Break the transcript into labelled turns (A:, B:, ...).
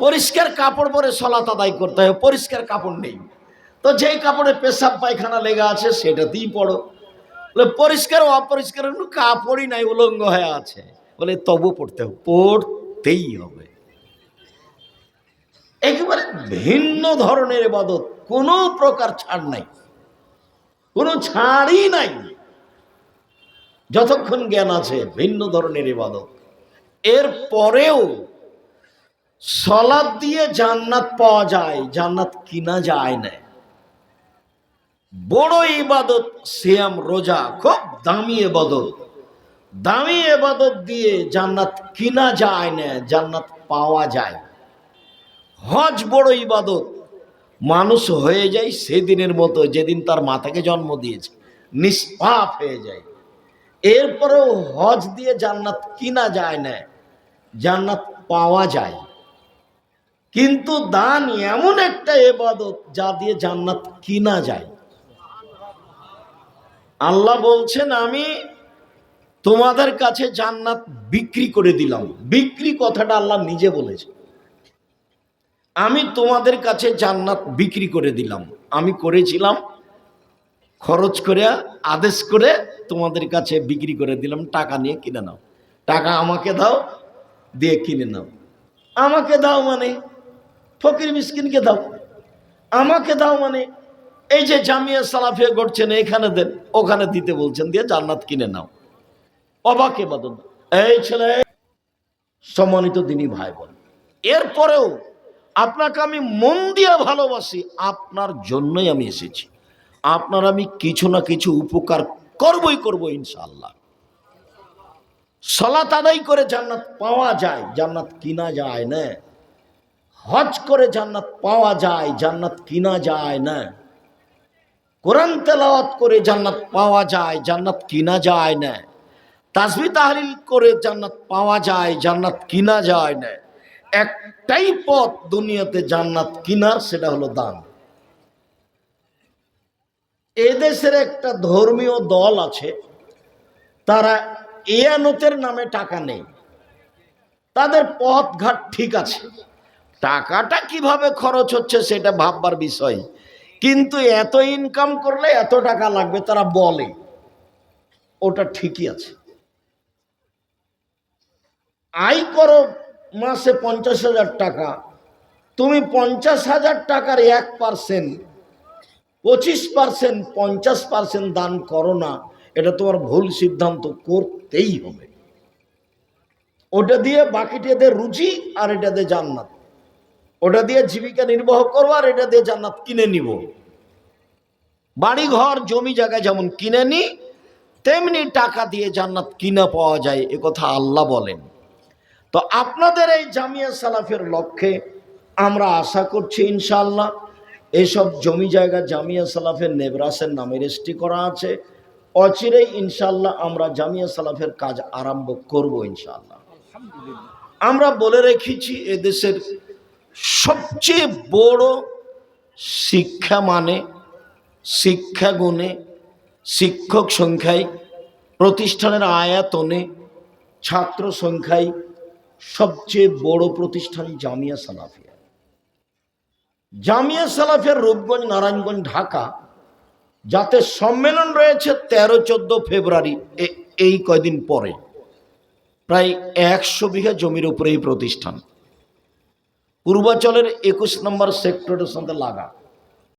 A: পরিষ্কার কাপড় পরে সলাত আদায় করতে হবে পরিষ্কার কাপড় নেই। তো যেই কাপড়ে পেশাব, পায়খানা লেগে আছে, সেটাতেই পড়ো। বলে, পরিষ্কার অপরিষ্কার কাপড়ই নাই, উলঙ্গ হয়ে আছে। বলে, তবু পড়তে হবে, পড়তেই হবে। একেবারে ভিন্ন ধরনের ইবাদত কোনো প্রকার ছাড় নাই। কোনো ছাড়ই নাই। যতক্ষণ জ্ঞান আছে, ভিন্ন ধরনের ইবাদত এর পরেও সলাদ দিয়ে জান্নাত পাওয়া যায়, জান্নাত কিনা যায় না। বড় ইবাদত, সিয়াম, রোজা, খুব দামি ইবাদত। দামি এবাদত দিয়ে জান্নাত কিনা যায় না, জান্নাত পাওয়া যায়। হজ বড় ইবাদত। মানুষ হয়ে যায় সেদিনের মতো, যেদিন তার মাতাকে জন্ম দিয়েছে, নিষ্পাপ হয়ে যায়। এরপরেও হজ দিয়ে জান্নাত কিনা যায় না, জান্নাত পাওয়া যায়। কিন্তু দান এমন একটা এবাদত যা দিয়ে জান্নাত কিনা যায়। আল্লাহ বলছেন, আমি তোমাদের কাছে জান্নাত বিক্রি করে দিলাম। বিক্রি কথাটা আল্লাহ নিজে বলেছে আমি তোমাদের কাছে জান্নাত বিক্রি করে দিলাম। আমি করেছিলাম, খরচ করে, আদেশ করে তোমাদের কাছে বিক্রি করে দিলাম। টাকা নিয়ে কিনে নাও। টাকা আমাকে দাও, দিয়ে কিনে নাও। আমাকে দাও মানে ফকির মিসকিনকে দাও। আমাকে দাও মানে এই যে জামিয়া সালাফিয়া করছেন, এখানে দেন, ওখানে দিতে বলছেন, দিয়ে জান্নাত কিনে নাও। অবাকে বাদন এই ছেলে, সম্মানিত দিনী ভাই বোন এরপরেও আপনাকে আমি মন দিয়ে ভালোবাসি, আপনার জন্যই আমি এসেছি। আপনার আমি কিছু না কিছু উপকার করবই করব ইনশাল্লাহ সলাত আদায় করে জান্নাত পাওয়া যায়, জান্নাত কিনা যায় না। হজ করে জান্নাত পাওয়া যায়, জান্নাত কিনা যায় না। কোরআন তেলাওয়াত করে জান্নাত পাওয়া যায়, জান্নাত কিনা যায় না। তাসবি তাহলিল করে জান্নাত পাওয়া যায়, জান্নাত কিনা যায় না। একটাই পথ দুনিয়াতে জান্নাত কিনার, সেটা হলো দান। এদেশের একটা ধর্মীয় দল আছে, তারা এয়ানতের নামে টাকা নেই। তাদের পথ ঘাট ঠিক আছে। টাকাটা কীভাবে খরচ হচ্ছে সেটা ভাববার বিষয়। কিন্তু এত ইনকাম করলে এত টাকা লাগবে, তারা বলে, ওটা ঠিকই আছে। আয় করো মাসে পঞ্চাশ হাজার টাকা, তুমি পঞ্চাশ হাজার টাকার এক পার্সেন্ট পঁচিশ পার্সেন্ট পঞ্চাশ পার্সেন্ট দান করো না, এটা তোমার ভুল সিদ্ধান্ত করতেই হবে। ওটা দিয়ে বাকিটাতে রুচি আর এটাতে জান্নাত। ওটা দিয়ে জীবিকা নির্বাহ করব আর এটা দিয়ে জান্নাত কিনে নিব। বাড়ি ঘর জমি জায়গা যেমন কিনে নি, তেমনি টাকা দিয়ে জান্নাত কিনা পাওয়া যায়, এ কথা আল্লাহ বলেন। তো আপনাদের এই জামিয়া সালাফের লক্ষ্যে আমরা আশা করছি ইনশাল্লাহ এইসব জমি জায়গা জামিয়া সালাফের নেবরাসের নামে রেজিস্ট্রি করা আছে। অচিরেই ইনশাল্লাহ আমরা জামিয়া সালাফের কাজ আরম্ভ করব ইনশাল্লাহ আমরা বলে রেখেছি এদেশের সবচেয়ে বড় শিক্ষা মানে শিক্ষা গুণে শিক্ষক সংখ্যায়, প্রতিষ্ঠানের আয়াতনে ছাত্র সংখ্যায় সবচেয়ে বড় প্রতিষ্ঠান জামিয়া সালাফিয়া। জামিয়া সালাফিয়ার রূপগঞ্জ, নারায়ণগঞ্জ, ঢাকা। যাতে সম্মেলন রয়েছে তেরো, চোদ্দ ফেব্রুয়ারি এই কয়দিন পরে। প্রায় একশো বিঘা জমির উপরে এই প্রতিষ্ঠান। পূর্বাচলের একুশ নম্বর সেক্টরের সঙ্গে লাগা।